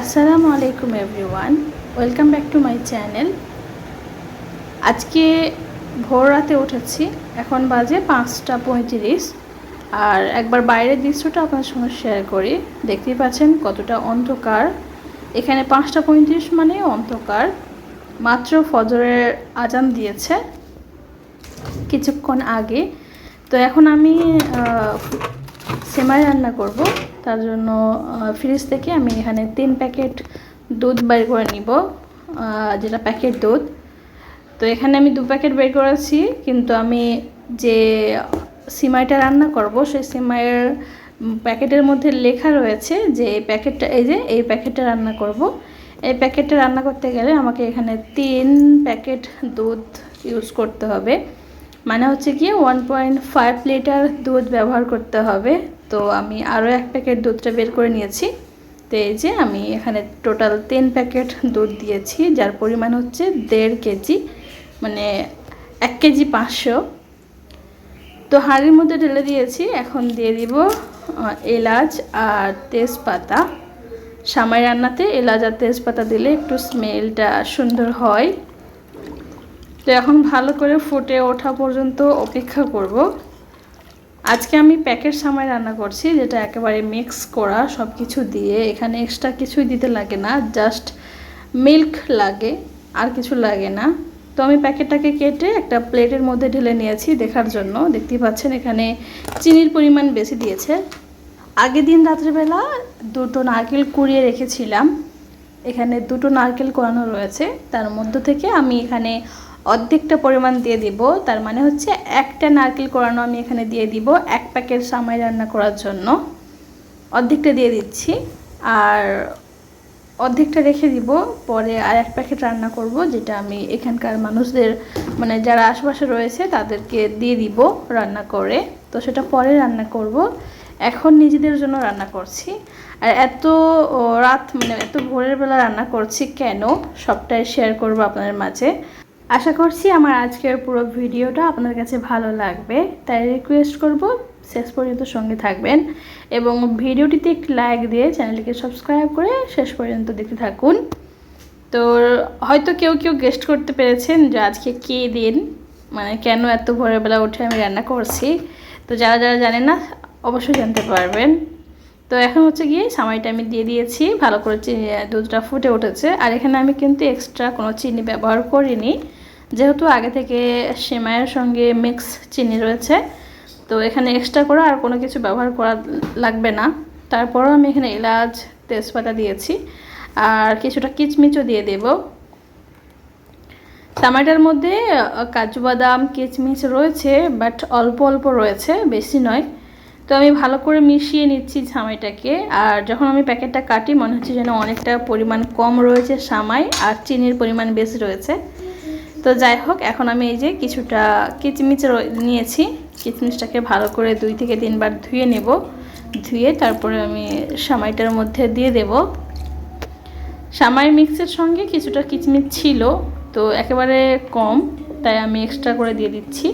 আসসালামু আলাইকুম everyone, welcome back to my channel. আজকে ভোর রাতে উঠেছি, এখন বাজে পাঁচটা পঁয়ত্রিশ। আর একবার বাইরের দৃশ্যটা আপনার সঙ্গে শেয়ার করি, দেখতেই পাচ্ছেন কতটা অন্ধকার। এখানে পাঁচটা পঁয়ত্রিশ মানে অন্ধকার, মাত্র ফজরের আজান দিয়েছে কিছুক্ষণ আগে। তো এখন আমি সেমাই রান্না করব। তার জন্য ফ্রিজ থেকে আমি এখানে তিন প্যাকেট দুধ বের করে নিব যেটা প্যাকেট দুধ। তো এখানে আমি দু প্যাকেট বের করেছি, কিন্তু আমি যে সিমাইটা রান্না করব, সেই সিমাইয়ের প্যাকেটের মধ্যে লেখা রয়েছে যে এই প্যাকেটটা, এই যে এই প্যাকেটটা রান্না করব। এই প্যাকেটটা রান্না করতে গেলে আমাকে এখানে তিন প্যাকেট দুধ ইউজ করতে হবে। মানে হচ্ছে কি ওয়ান পয়েন্ট ফাইভ লিটার দুধ ব্যবহার করতে হবে। তো আমি আরও এক প্যাকেট দুধটা বের করে নিয়েছি। তো এই যে আমি এখানে টোটাল তিন প্যাকেট দুধ দিয়েছি, যার পরিমাণ হচ্ছে দেড় কেজি মানে এক কেজি পাঁচশো। তো হাঁড়ির মধ্যে ঢেলে দিয়েছি, এখন দিয়ে দিব এলাচ আর তেজপাতা। সামাই রান্নাতে এলাচ আর তেজপাতা দিলে একটু স্মেলটা সুন্দর হয়। তো এখন ভালো করে ফুটে ওঠা পর্যন্ত অপেক্ষা করব। আজকে আমি প্যাকেট সামাই রান্না করছি, যেটা একেবারে মিক্স করা সব কিছু দিয়ে। এখানে এক্সট্রা কিছুই দিতে লাগে না জাস্ট মিল্ক লাগে, আর কিছু লাগে না। তো আমি প্যাকেটটাকে কেটে একটা প্লেটের মধ্যে ঢেলে নিয়েছি দেখার জন্য। দেখতেই পাচ্ছেন এখানে চিনির পরিমাণ বেশি দিয়েছে। আগের দিন রাত্রিবেলা দুটো নারকেল কুড়িয়ে রেখেছিলাম। এখানে দুটো নারকেল কোরানো রয়েছে। তার মধ্য থেকে আমি এখানে অর্ধেকটা পরিমাণ দিয়ে দিব। তার মানে হচ্ছে একটা নারকেল কোরানো আমি এখানে দিয়ে দিব এক প্যাকেট সামাই রান্না করার জন্য। অর্ধেকটা দিয়ে দিচ্ছি। আর অর্ধেকটা রেখে দিব। পরে আর এক প্যাকেট রান্না করব, যেটা আমি এখানকার মানুষদের মানে যারা আশেপাশে রয়েছে, তাদেরকে দিয়ে দিব রান্না করে। তো সেটা পরে রান্না করব। এখন নিজেদের জন্য রান্না করছি। আর এত রাত মানে এত ভোরের বেলা রান্না করছি কেন? সবটাই শেয়ার করব আপনাদের মাঝে। আশা করছি আমার আজকের পুরো ভিডিওটা আপনাদের কাছে ভালো লাগবে। তাই রিকোয়েস্ট করব, শেষ পর্যন্ত সঙ্গে থাকবেন এবং ভিডিওটিতে একটি লাইক দিয়ে চ্যানেলটিকে সাবস্ক্রাইব করে শেষ পর্যন্ত দেখতে থাকুন। তো হয়তো কেউ কেউ গেস্ট করতে পেরেছেন যে আজকে কী দিন মানে কেন এত ভোরবেলা উঠে আমি রান্না করছি? তো যারা যারা জানেন না, অবশ্যই জানতে পারবেন। তো এখন হচ্ছে গিয়ে সামাইটা আমি দিয়ে দিয়েছি, ভালো করে চিনি দুধটা ফুটে উঠেছে। আর এখানে আমি কিন্তু এক্সট্রা কোনো চিনি ব্যবহার করিনি। যেহেতু আগে থেকে সেমাইয়ের সঙ্গে মিক্স চিনি রয়েছে, তো এখানে এক্সট্রা করে আর কোনো কিছু ব্যবহার করা লাগবে না। তারপরও আমি এখানে এলাচ, তেজপাতা দিয়েছি। আর কিছুটা কিচমিচও দিয়ে দেব। টামাটার মধ্যে কাজু বাদাম, কিচমিচ রয়েছে বাট অল্প অল্প রয়েছে, বেশি নয়। তো আমি ভালো করে মিশিয়ে নিচ্ছি সামাইটাকে আর যখন আমি প্যাকেটটা কাটি, মনে হচ্ছে যেন অনেকটা পরিমাণ কম রয়েছে সামাই, আর চিনির পরিমাণ বেশি রয়েছে। তো যাই হোক, এখন আমি এই যে কিছুটা কিচমিচ নিয়েছি। কিচমিচটাকে ভালো করে দুই থেকে তিনবার ধুয়ে নেব। ধুয়ে তারপরে আমি সামাইটার মধ্যে দিয়ে দেব। সামাই মিক্সের সঙ্গে কিছুটা কিচমিচ ছিল, তো একেবারে কম, তাই আমি এক্সট্রা করে দিয়ে দিচ্ছি।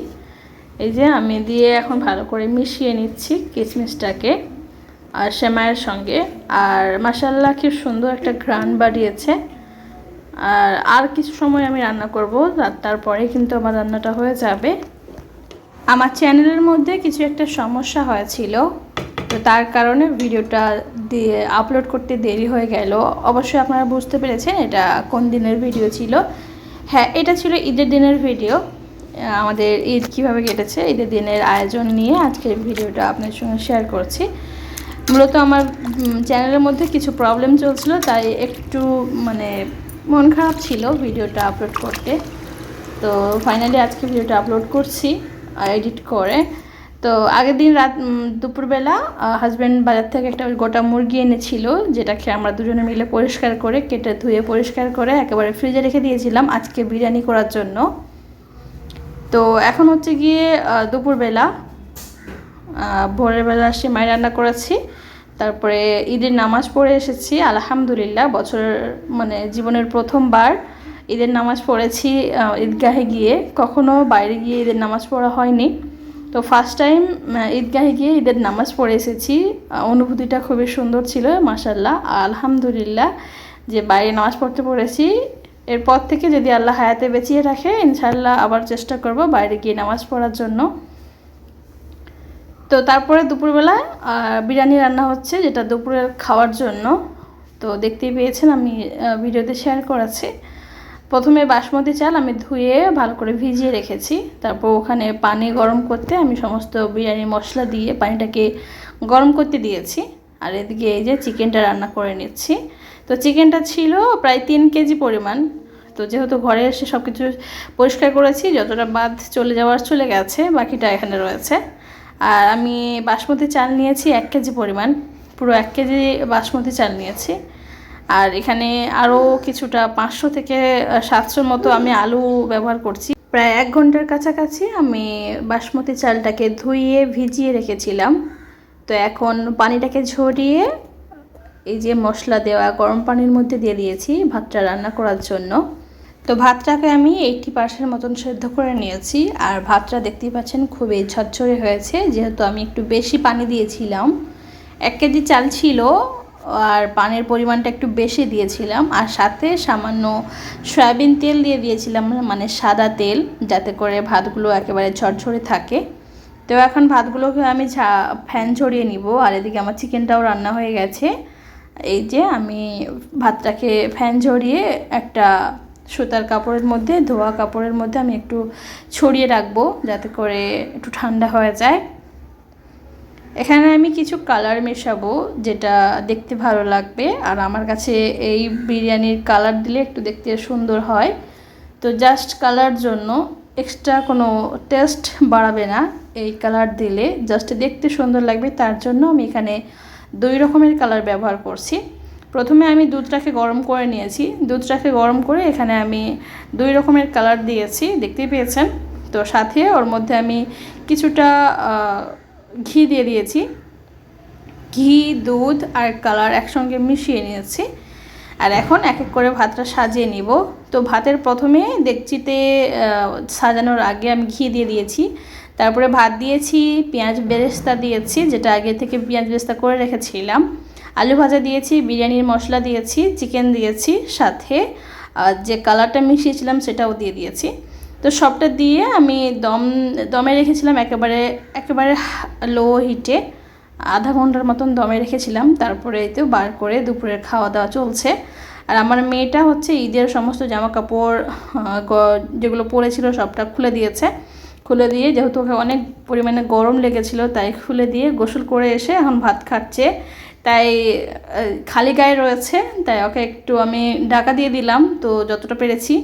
এই যে আমি দিয়ে এখন ভালো করে মিশিয়ে নিচ্ছি কিচমিচটাকে আর সেমাইয়ের সঙ্গে। আর মাসাল্লাহ খুব সুন্দর একটা ঘ্রাণ বাড়িয়েছে। আর আর কিছু সময় আমি রান্না করব তার- তারপরে কিন্তু আমার রান্নাটা হয়ে যাবে। আমার চ্যানেলের মধ্যে কিছু একটা সমস্যা হয়েছিল, তো তার কারণে ভিডিওটা দিয়ে আপলোড করতে দেরি হয়ে গেল। অবশ্যই আপনারা বুঝতে পেরেছেন এটা কোন দিনের ভিডিও ছিল। হ্যাঁ এটা ছিল ঈদের দিনের ভিডিও। আমাদের ঈদ কীভাবে কেটেছে, ঈদের দিনের আয়োজন নিয়ে আজকের ভিডিওটা আপনার সঙ্গে শেয়ার করছি। মূলত আমার চ্যানেলের মধ্যে কিছু প্রবলেম চলছিল, তাই একটু মানে মন খারাপ ছিল ভিডিওটা আপলোড করতে। তো ফাইনালি আজকে ভিডিওটা আপলোড করছি এডিট করে। তো আগের দিন রাত দুপুরবেলা হাজব্যান্ড বাজার থেকে একটা গোটা মুরগি এনেছিল, যেটাকে আমরা দুজনে মিলে পরিষ্কার করে কেটে ধুয়ে পরিষ্কার করে একেবারে ফ্রিজে রেখে দিয়েছিলাম আজকে বিরিয়ানি করার জন্য। তো এখন হচ্ছে গিয়ে দুপুরবেলা ভোরের বেলা সেমাই রান্না করেছি তারপরে ঈদের নামাজ পড়ে এসেছি, আলহামদুলিল্লাহ। বছরের মানে জীবনের প্রথমবার ঈদের নামাজ পড়েছি ঈদগাহে গিয়ে। কখনো বাইরে গিয়ে ঈদের নামাজ পড়া হয়নি। তো ফার্স্ট টাইম ঈদগাহে গিয়ে ঈদের নামাজ পড়ে এসেছি। অনুভূতিটা খুবই সুন্দর ছিল মাসাল্লাহ আলহামদুলিল্লাহ যে বাইরে নামাজ পড়তে পড়েছি। এরপর থেকে যদি আল্লাহ হায়াতে বেঁচিয়ে রাখে ইনশাল্লাহ আবার চেষ্টা করব বাইরে গিয়ে নামাজ পড়ার জন্য। তো তারপরে দুপুরবেলা বিরিয়ানি রান্না হচ্ছে, যেটা দুপুরের খাওয়ার জন্য। তো দেখতেই পেয়েছেন আমি ভিডিওতে শেয়ার করেছি। প্রথমে বাসমতি চাল আমি ধুয়ে ভালো করে ভিজিয়ে রেখেছি। তারপর ওখানে পানি গরম করতে আমি সমস্ত বিরিয়ানি মশলা দিয়ে পানিটাকে গরম করতে দিয়েছি। আর এদিকে এই যে চিকেনটা রান্না করে নিচ্ছি। তো চিকেনটা ছিল প্রায় তিন কেজি পরিমাণ। তো যেহেতু ঘরে এসে সব কিছু পরিষ্কার করেছি, যতটা বাদ চলে যাওয়ার চলে গেছে, বাকিটা এখানে রয়েছে। আর আমি বাসমতি চাল নিয়েছি এক কেজি পরিমাণ। পুরো এক কেজি বাসমতি চাল নিয়েছি। আর এখানে আরও কিছুটা পাঁচশো থেকে সাতশোর মতো আমি আলু ব্যবহার করছি। প্রায় এক ঘণ্টার কাছাকাছি আমি বাসমতি চালটাকে ধুইয়ে ভিজিয়ে রেখেছিলাম। তো এখন পানিটাকে ঝরিয়ে এই যে মশলা দেওয়া, গরম পানির মধ্যে দিয়ে দিয়েছি ভাতটা রান্না করার জন্য। তো ভাতটাকে আমি এইটটি পার্সেন্ট মতন সেদ্ধ করে নিয়েছি, আর ভাতটা দেখতেই পাচ্ছেন খুবই ঝরঝরে হয়েছে, যেহেতু আমি একটু বেশি পানি দিয়েছিলাম। এক কেজি চাল ছিল, আর পানির পরিমাণটা একটু বেশি দিয়েছিলাম, আর সাথে সামান্য সয়াবিন তেল দিয়ে দিয়েছিলাম মানে সাদা তেল, যাতে করে ভাতগুলো একেবারে ঝরঝরে থাকে। তো এখন ভাতগুলোকে আমি ঝা, ফ্যান ঝরিয়ে নিব, আর এদিকে আমার চিকেনটাও রান্না হয়ে গেছে। এই যে আমি ভাতটাকে ফ্যান ঝরিয়ে একটা সুতার কাপড়ের মধ্যে, ধোয়া কাপড়ের মধ্যে আমি একটু ছড়িয়ে রাখব যাতে করে একটু ঠান্ডা হয়ে যায়। এখানে আমি কিছু কালার মেশাবো যেটা দেখতে ভালো লাগবে। আর আমার কাছে এই বিরিয়ানির কালার দিলে একটু দেখতে সুন্দর হয়। তো জাস্ট কালার জন্য এক্সট্রা কোনো টেস্ট বাড়াবে না এই কালার দিলে। জাস্ট দেখতে সুন্দর লাগবে, তার জন্য আমি এখানে দুই রকমের কালার ব্যবহার করছি। প্রথমে আমি দুধটাকে গরম করে নিয়েছি। দুধটাকে গরম করে এখানে আমি দুই রকমের কালার দিয়েছি, দেখতেই পেয়েছেন? তো সাথে ওর মধ্যে আমি কিছুটা ঘি দিয়ে দিয়েছি। ঘি, দুধ আর কালার একসঙ্গে মিশিয়ে নিয়েছি। আর এখন এক এক করে ভাতটা সাজিয়ে নিব। তো ভাতের প্রথমে দেখচিতে সাজানোর আগে আমি ঘি দিয়ে দিয়েছি। তারপরে ভাত দিয়েছি, পেঁয়াজ বেরেস্তা দিয়েছি, যেটা আগে থেকে পেঁয়াজ বেরেস্তা করে রেখেছিলাম। আলু ভাজা দিয়েছি, বিরিয়ানির মশলা দিয়েছি চিকেন দিয়েছি, সাথে যে কালারটা মিশিয়েছিলাম সেটাও দিয়ে দিয়েছি। তো সবটা দিয়ে আমি দম, দমে রেখেছিলাম একেবারে একেবারে লো হিটে আধা ঘণ্টার মতন দমে রেখেছিলাম। তারপরে তো বার করে দুপুরের খাওয়া দাওয়া চলছে। আর আমার মেয়েটা হচ্ছে ঈদের সমস্ত জামা কাপড় যেগুলো পরেছিল সবটা খুলে দিয়েছে। খুলে দিয়ে যেহেতু ওকে অনেক পরিমাণে গরম লেগেছিল, তাই খুলে দিয়ে গোসল করে এসে এখন ভাত খাচ্ছে। তাই খালি গায়ে রয়েছে, তাই ওকে একটু আমি ঢাকা দিয়ে দিলাম, তো যতটা পেরেছি।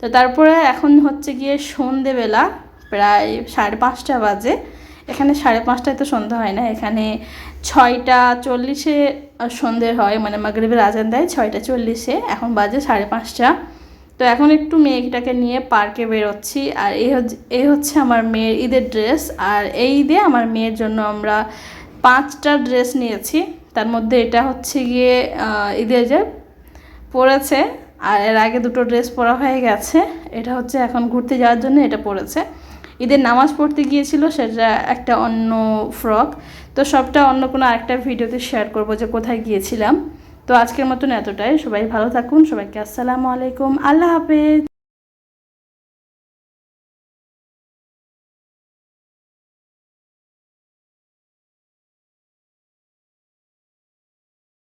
তো তারপরে এখন হচ্ছে গিয়ে সন্ধেবেলা, প্রায় সাড়ে পাঁচটা বাজে। এখানে সাড়ে পাঁচটায় তো সন্ধ্যা হয় না, এখানে ছয়টা চল্লিশে সন্ধে হয় মানে মাগরিবের আজান দেয় ছয়টা চল্লিশে, এখন বাজে সাড়ে পাঁচটা। তো এখন একটু মেয়েটাকে নিয়ে পার্কে বেরোচ্ছি, আর এই হচ্ছে আমার মেয়ের ঈদের ড্রেস, আর এই ঈদে আমার মেয়ের জন্য আমরা পাঁচটা ড্রেস নিয়েছি। তার মধ্যে এটা হচ্ছে গিয়ে ঈদের যে পরেছে আর এর আগে দুটো ড্রেস পরা হয়ে গেছে, এটা হচ্ছে এখন ঘুরতে যাওয়ার জন্য এটা পরেছে ঈদের নামাজ পড়তে গিয়েছিল, সেটা একটা অন্য ফ্রক। তো সবটা অন্য কোনো আরেকটা ভিডিওতে শেয়ার করব যে কোথায় গিয়েছিলাম। তো আজকের মতন এতটাই, সবাই ভালো থাকুন, সবাইকে আসসালামু আলাইকুম, আল্লাহ হাফেজ।